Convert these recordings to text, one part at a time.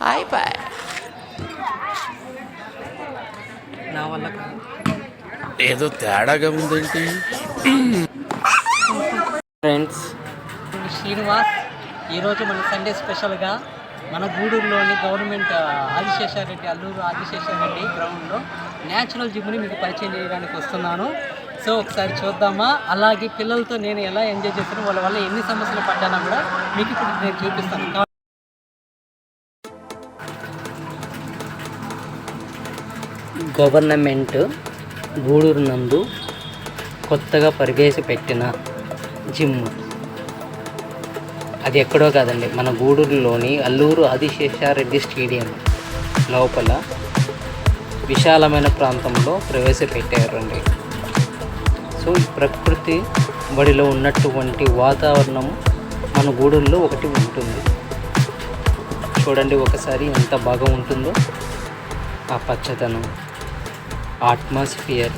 అయిపోయి నా వల్ల ఏదో తేడాగా ఉందేంటి? ఫ్రెండ్స్ శ్రీనివాస్ ఈరోజు మన సండే స్పెషల్గా మన గూడూరులోని గవర్నమెంట్ ఆదిశేషారెడ్డి అల్లూరు ఆదిశేషారెడ్డి గ్రౌండ్లో న్యాచురల్ జిమ్ని మీకు పరిచయం చేయడానికి వస్తున్నాను. సో ఒకసారి చూద్దామా? అలాగే పిల్లలతో నేను ఎలా ఎంజాయ్ చేస్తానో వాళ్ళ వల్ల ఎన్ని సమస్యలు పడ్డానో కూడా మీకు ఇప్పుడు నేను చూపిస్తాను. గవర్నమెంట్ గూడూరు నందు కొత్తగా ప్రవేశపెట్టిన జిమ్. అది ఎక్కడో కాదండి మన గూడూరులోని అల్లూరు ఆదిశేషారెడ్డి స్టేడియం లోపల విశాలమైన ప్రాంతంలో ప్రవేశపెట్టారండి. సో ఈ ప్రకృతి బడిలో ఉన్నటువంటి వాతావరణం మన గూడూరులో ఒకటి ఉంటుంది. చూడండి ఒకసారి ఎంత బాగా ఉంటుందో ఆ పచ్చదనం. అట్మాస్ఫియర్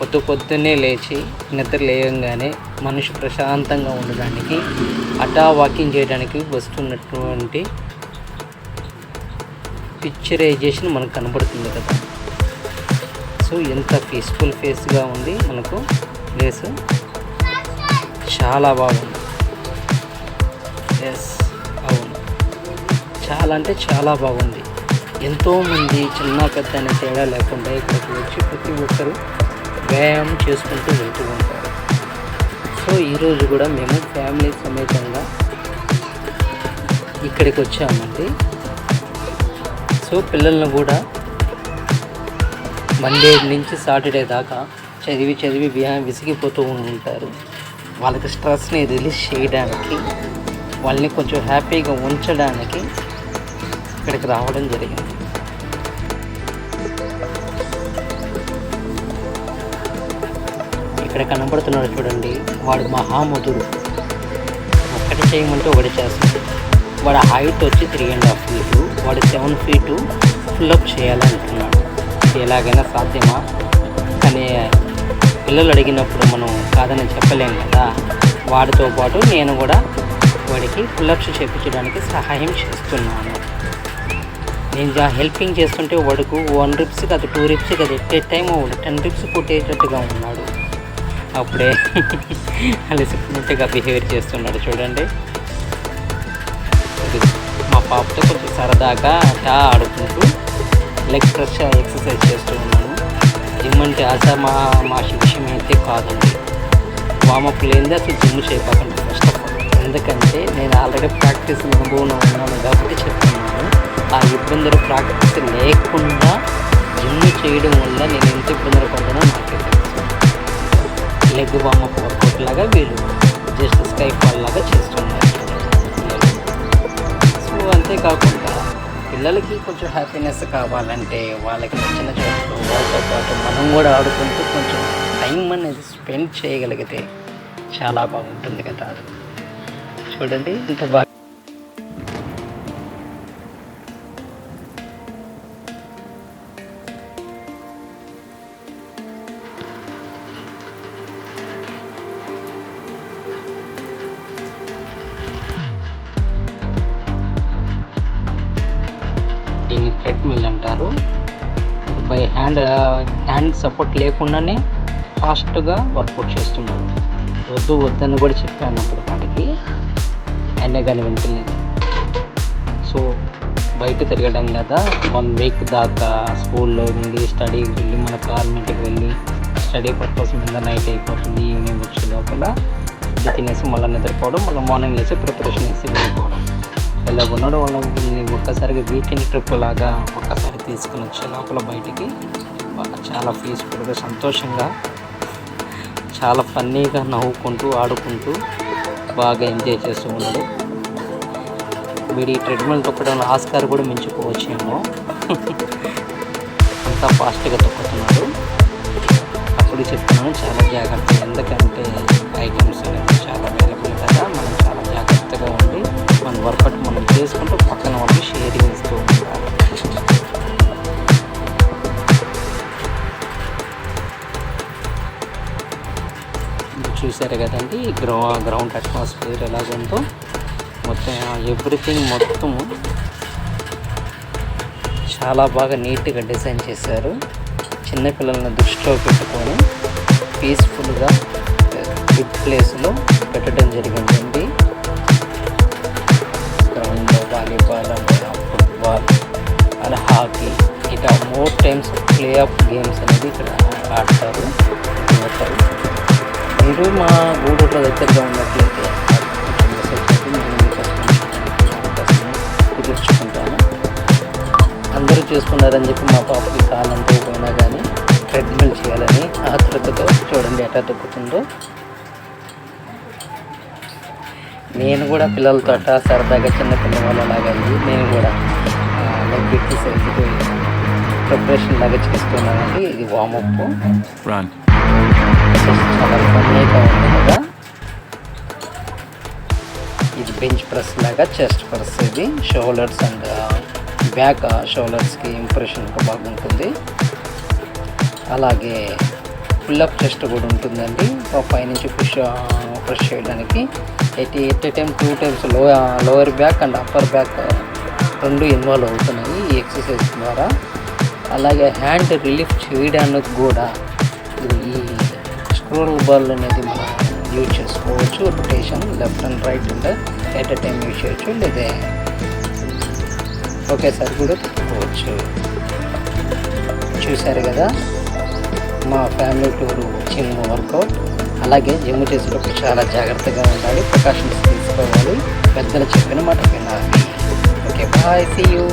పొద్దు పొద్దున్నే లేచి నిద్ర లేయంగానే మనిషి ప్రశాంతంగా ఉండడానికి అటా వాకింగ్ చేయడానికి వస్తున్నటువంటి పిక్చరైజేషన్ మనకు కనబడుతుంది కదా. సో ఎంత పీస్ఫుల్ ఫేస్గా ఉంది మనకు ప్లేస్ చాలా బాగుంది. ఎస్ అవును. చాలా అంటే చాలా బాగుంది. ఎంతోమంది చిన్న పెద్ద అనే తేడా లేకుండా ఇక్కడికి వచ్చి ప్రతి ఒక్కరు వ్యాయామం చేసుకుంటూ వెళ్తూ ఉంటారు. సో ఈరోజు కూడా మేము ఫ్యామిలీ సమేతంగా ఇక్కడికి వచ్చామండి. సో పిల్లలను కూడా మండే నుంచి సాటర్డే దాకా చదివి చదివి వ్యాయామం విసిగిపోతూ ఉంటారు. వాళ్ళకి స్ట్రెస్ని రిలీజ్ చేయడానికి వాళ్ళని కొంచెం హ్యాపీగా ఉంచడానికి ఇక్కడికి రావడం జరిగింది. ఇక్కడ కనబడుతున్నాడు చూడండి. వాడు మహామధుడు. ఒక్కటి చేయమంటే ఒకటి చేస్తాడు. వాడు హైట్ వచ్చి త్రీ అండ్ హాఫ్ ఫీటు వాడు seven feet pull up up ఇది ఎలాగైనా సాధ్యమా? కానీ పిల్లలు అడిగినప్పుడు మనం కాదని చెప్పలేం కదా. వాడితో పాటు నేను కూడా వాడికి పుల్లప్స్ చేపించడానికి సహాయం చేస్తున్నాను. నేను జా హెల్పింగ్ చేస్తుంటే వాడుకు వన్ రిప్స్ కాదు టూ రిప్స్ కాదు. ఎట్ టైం వాడు టెన్ రిప్స్ కొట్టేటట్టుగా ఉన్నాడు. అప్పుడే అలసిపోయినట్టుగా బిహేవియర్ చేస్తున్నాడు చూడండి. మా పాపతో కొంచెం సరదాగా అట్లా ఆడుకుంటూ లెగ్ ప్రెస్ ఎక్సర్సైజ్ చేస్తూ ఉన్నాను. జిమ్ అంటే ఆశ మా మా విషయం అయితే కాదండి. వామప్ లేనిది అసలు జిమ్ చేయకుండా ఫస్ట్ ఆఫ్ ఆల్ ఎందుకంటే నేను ఆల్రెడీ ప్రాక్టీస్ అనుభవం ఉన్నాను కాబట్టి చెప్తున్నాను. ఆ ఇబ్బందులు ప్రాక్టీస్ లేకుండా జిమ్ చేయడం వల్ల నేను ఎంత ఇబ్బందులు పడ్డానో నాకు లెగ్ వామప్ వర్కౌట్ లాగా వీళ్ళు జస్ట్ స్కై ఫాల్ లాగా చేస్తున్నారు. సో అంతేకాకుండా పిల్లలకి కొంచెం హ్యాపీనెస్ కావాలంటే వాళ్ళకి నచ్చిన చోట్ల వాళ్ళతో పాటు మనం కూడా ఆడుకుంటూ కొంచెం టైం అనేది స్పెండ్ చేయగలిగితే చాలా బాగుంటుంది కదా. చూడండి ఇంత బాగా హ్యాండ్ హ్యాండ్ సపోర్ట్ లేకుండానే ఫాస్ట్గా వర్కౌట్ చేస్తున్నాను. వద్దు వద్దని కూడా చెప్పాను అప్పుడు వాడికి అయినా కానీ వింటలేదు సో బయట తిరగడం కదా వన్ వీక్ దాకా స్కూల్లో వెళ్ళి స్టడీకి వెళ్ళి మన గవర్నమెంట్కి వెళ్ళి స్టడీ పర్పస్ మీద నైట్ అయిపోతుంది ఈవినింగ్ వచ్చే లోపల తినేసి మళ్ళీ నిద్రపోవడం మళ్ళీ మార్నింగ్ వేసి ప్రిపరేషన్ వేసి వెళ్ళిపోవడం. ఇలా ఉండడం వల్ల వీళ్ళని ఒక్కసారిగా వీకెండ్ ట్రిప్ లాగా ఒక్కసారి తీసుకుని వచ్చే లోపల బయటికి చాలా పీస్ఫుల్గా సంతోషంగా చాలా ఫన్నీగా నవ్వుకుంటూ ఆడుకుంటూ బాగా ఎంజాయ్ చేస్తూ ఉన్నాడు. వీడి ట్రెడ్మిల్ తొక్కడంలో ఆస్కార్ కూడా మించిపోవచ్చేమో. అంతా ఫాస్ట్గా తొక్కుతున్నాడు. అప్పుడు చెప్తున్నాను చాలా జాగ్రత్త ఎందుకంటే ఐటమ్స్ అనేది చూసారు కదండి. గ్రౌ గ్రౌండ్ అట్మాస్ఫియర్ ఎలాగుందో మొత్తం ఎవ్రీథింగ్ మొత్తము చాలా బాగా నీట్గా డిజైన్ చేశారు. చిన్నపిల్లలను దృష్టిలో పెట్టుకొని పీస్ఫుల్గా గుడ్ ప్లేస్లో పెట్టడం జరిగిందండి. గ్రౌండ్లో వాలీబాల్ ఫుట్బాల్ అండ్ హాకీ ఇట్లా more times play of games అనేది ఇక్కడ ఆడతారు ఆడతారు. మీరు మా గూడూరులో దగ్గరగా ఉన్నట్లయితే కుదుర్చుకుంటాను అందరూ చేసుకున్నారని చెప్పి మా పాపకి కాలంతో పోయినా కానీ ట్రెడ్మిల్ చేయాలని ఆతృతతో చూడండి ఎట్లా దొక్కుతుందో నేను కూడా పిల్లలతో అట్లా సరదాగా చిన్న పిల్లవాళ్ళలాగా అయ్యి నేను కూడా లెగ్ ఎక్సర్సైజ్కి ప్రిపరేషన్ లాగా చేస్తున్నానండి. ఇది వామప్ ఉంది కదా ఇది బెంచ్ ప్రెస్ లాగా చెస్ట్ ప్రెస్ ఇది. షోల్డర్స్ అండ్ బ్యాక్ షోల్డర్స్కి ఇంప్రెషన్గా బాగుంటుంది అలాగే ఫుల్అప్ చెస్ట్ కూడా ఉంటుందండి. ఒక పైనుంచి పుష్ పుష్ చేయడానికి. Eighty at a time two టైమ్స్లో lower back and upper back రెండు ఇన్వాల్వ్ అవుతున్నాయి ఈ ఎక్సర్సైజ్ ద్వారా. అలాగే హ్యాండ్ రిలీఫ్ చేయడానికి కూడా ఈ స్క్రోల్ బాల్ అనేది మనం యూజ్ చేసుకోవచ్చు. రొటేషన్ లెఫ్ట్ అండ్ రైట్ ఉంటే ఎట్ ఎ టైం యూజ్ చేయొచ్చు. లేదా ఒకేసారి కూడా తిప్పుకోవచ్చు. చూశారు కదా మా ఫ్యామిలీ టూరు జిమ్ వర్కౌట్ అలాగే జిమ్ చేసేటప్పుడు చాలా జాగ్రత్తగా ఉండాలి ప్రికాషన్స్ తీసుకోవాలి. పెద్దలు చెప్పిన మాట వినాలి. Okay bye see you